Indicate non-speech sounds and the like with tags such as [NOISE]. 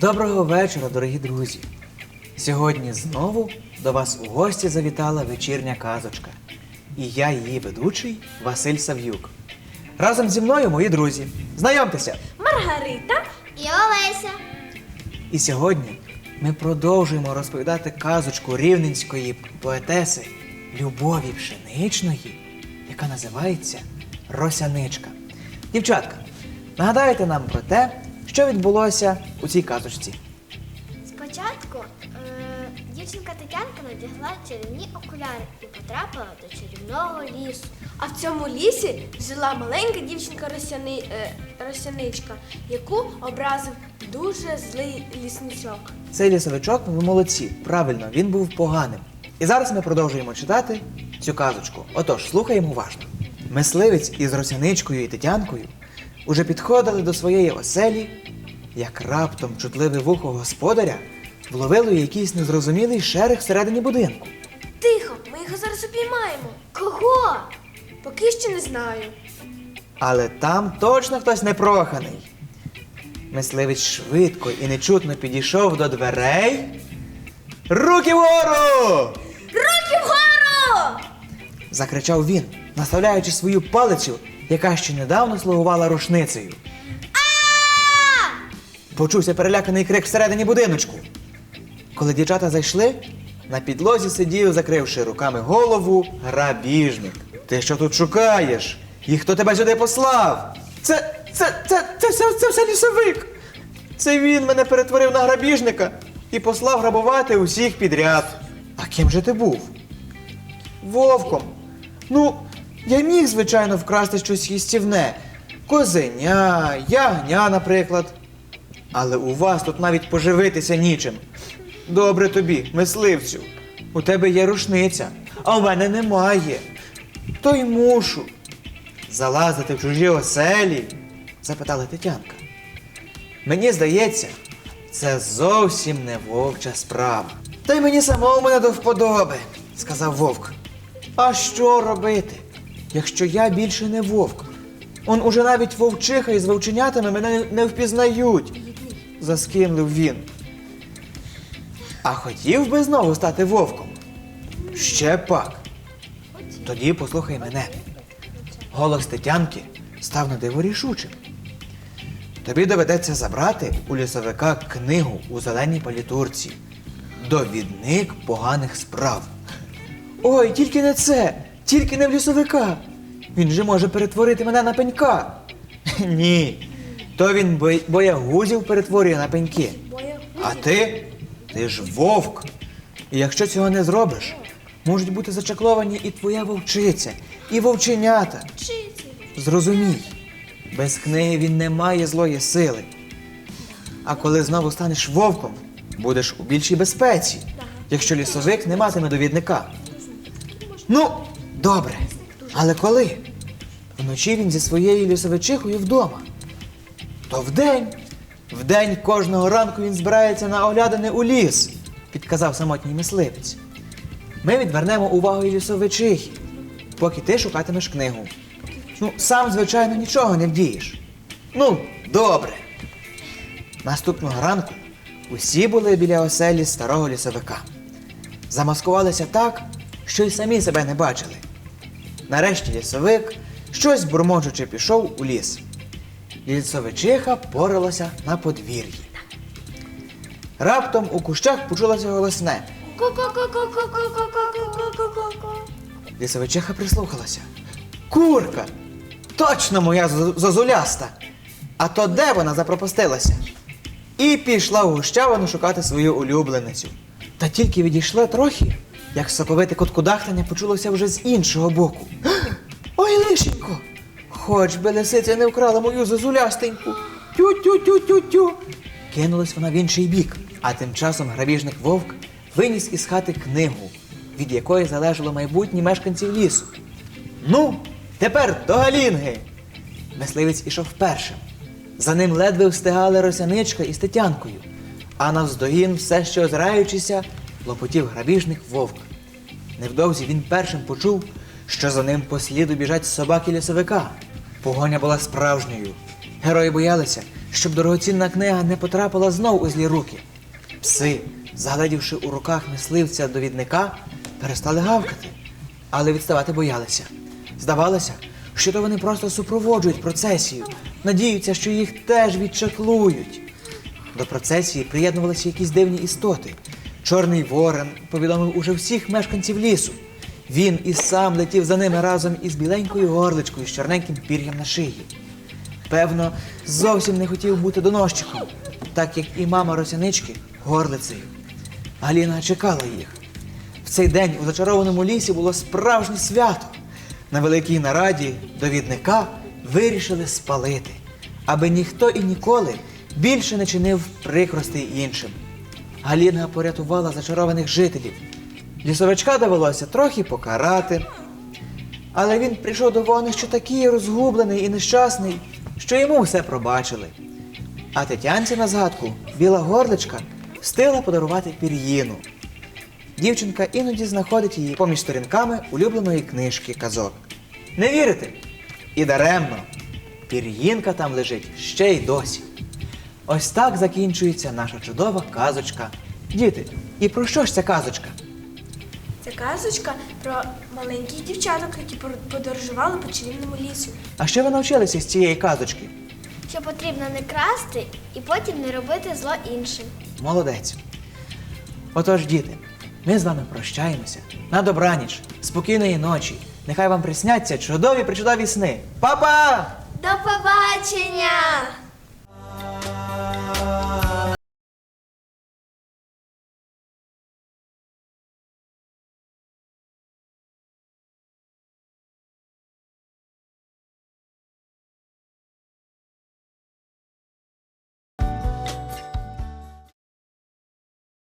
Доброго вечора, дорогі друзі! Сьогодні знову до вас у гості завітала вечірня казочка. І я її ведучий Василь Сав'юк. Разом зі мною мої друзі. Знайомтеся! Маргарита. І Олеся. І сьогодні ми продовжуємо розповідати казочку рівненської поетеси Любові Пшеничної, яка називається Росяничка. Дівчатка, нагадайте нам про те, що відбулося у цій казочці. Спочатку е, дівчинка Тетянка надягла чарівні окуляри і потрапила до чарівного лісу. А в цьому лісі жила маленька дівчинка Росяни, е, Росяничка, яку образив дуже злий лісничок. Цей лісовичок, ви молодці. Правильно, він був поганим. І зараз ми продовжуємо читати цю казочку. Отож, слухаємо уважно. Мисливець із Росяничкою і Тетянкою уже підходили до своєї оселі, як раптом чутливе вухо господаря вловило якийсь незрозумілий шерех всередині будинку. Тихо, ми його зараз обіймаємо. Кого? Поки що не знаю. Але там точно хтось непроханий. Мисливець швидко і нечутно підійшов до дверей. Руки вгору! Руки вгору! закричав він, наставляючи свою палицю, яка ще недавно слугувала рушницею. Почувся переляканий крик всередині будиночку. Коли дівчата зайшли, на підлозі сидів, закривши руками голову, грабіжник. Ти що тут шукаєш? І хто тебе сюди послав? Це, це, це, це, все, це все лісовик. Це він мене перетворив на грабіжника і послав грабувати усіх підряд. А ким же ти був? Вовком. Ну, я міг, звичайно, вкрасти щось їстівне. Козеня, ягня, наприклад. Але у вас тут навіть поживитися нічим. Добре тобі, мисливцю. У тебе є рушниця, а у мене немає. То й мушу. Залазити в чужі оселі? запитала Тетянка. Мені здається, це зовсім не вовча справа. Та й мені самому мене до вподоби, сказав вовк. А що робити, якщо я більше не вовк? Он уже навіть вовчиха із вовченятами мене не- впізнають. Заскимлив він. А хотів би знову стати вовком? Ще пак. Тоді послухай мене. Голос Тетянки став на диво рішучим. Тобі доведеться забрати у лісовика книгу у зеленій палітурці. Довідник поганих справ. Ой, тільки не це, тільки не в лісовика. Він же може перетворити мене на пенька. [LAUGHS] Ні. То він бой- боягузів перетворює на пеньки. А ти? Ти ж вовк. І якщо цього не зробиш, можуть бути зачакловані і твоя вовчиця, і вовченята. Зрозумій, без книги він не має злої сили. А коли знову станеш вовком, будеш у більшій безпеці, якщо лісовик не матиме довідника. Ну, добре. Але коли? Вночі він зі своєю лісовичихою вдома. То вдень. Вдень кожного ранку він збирається на оглядини у ліс, підказав самотній мисливець. Ми відвернемо увагу і лісовичихи, поки ти шукатимеш книгу. Ну, сам, звичайно, нічого не вдієш. Ну, добре. Наступного ранку усі були біля оселі старого лісовика. Замаскувалися так, що й самі себе не бачили. Нарешті лісовик, щось бурмочучи пішов у ліс. Лісовичиха порилася на подвір'ї. Раптом у кущах почулося голосне. Лісовичиха прислухалася. Курка! Точно моя зозуляста! А то де вона запропастилася? І пішла в гущавину шукати свою улюбленицю. Та тільки відійшла трохи як соковите коткудахтання почулося вже з іншого боку. [GASPS] Ой, лишенько! Хоч би лисиця не вкрала мою зозулястеньку. Тю-тю-тю-тю-тю. Кинулась вона в інший бік, а тим часом грабіжник вовк виніс із хати книгу, від якої залежало майбутнє мешканців лісу. Ну, тепер до Галінги. Мисливець ішов першим. За ним ледве встигали росяничка із Тетянкою, а навздогін, все ще озираючися, лопотів грабіжник вовк. Невдовзі він першим почув, що за ним по сліду біжать собаки лісовика. Погоня була справжньою. Герої боялися, щоб дорогоцінна книга не потрапила знов у злі руки. Пси, загледівши у руках мисливця довідника, перестали гавкати, але відставати боялися. Здавалося, що то вони просто супроводжують процесію, надіються, що їх теж відчаклують. До процесії приєднувалися якісь дивні істоти. Чорний ворон повідомив уже всіх мешканців лісу. Він і сам летів за ними разом із біленькою горличкою з чорненьким пір'ям на шиї. Певно, зовсім не хотів бути доносчиком, так як і мама росянички горлицею. Галіна чекала їх. В цей день у зачарованому лісі було справжнє свято. На великій нараді довідника вирішили спалити, аби ніхто і ніколи більше не чинив прикростей іншим. Галіна порятувала зачарованих жителів. Лісовичка довелося трохи покарати. Але він прийшов до вогнища такий розгублений і нещасний, що йому все пробачили. А Тетянці на згадку біла горличка встигла подарувати пір'їну. Дівчинка іноді знаходить її поміж сторінками улюбленої книжки казок. Не вірите? І даремно. Пір'їнка там лежить ще й досі. Ось так закінчується наша чудова казочка. Діти, і про що ж ця казочка? Це казочка про маленьких дівчаток, які подорожували по чарівному лісу. А що ви навчилися з цієї казочки? Що потрібно не красти і потім не робити зло іншим. Молодець. Отож, діти, ми з вами прощаємося. На добраніч, спокійної ночі. Нехай вам присняться чудові причудові сни. Па-па! До побачення!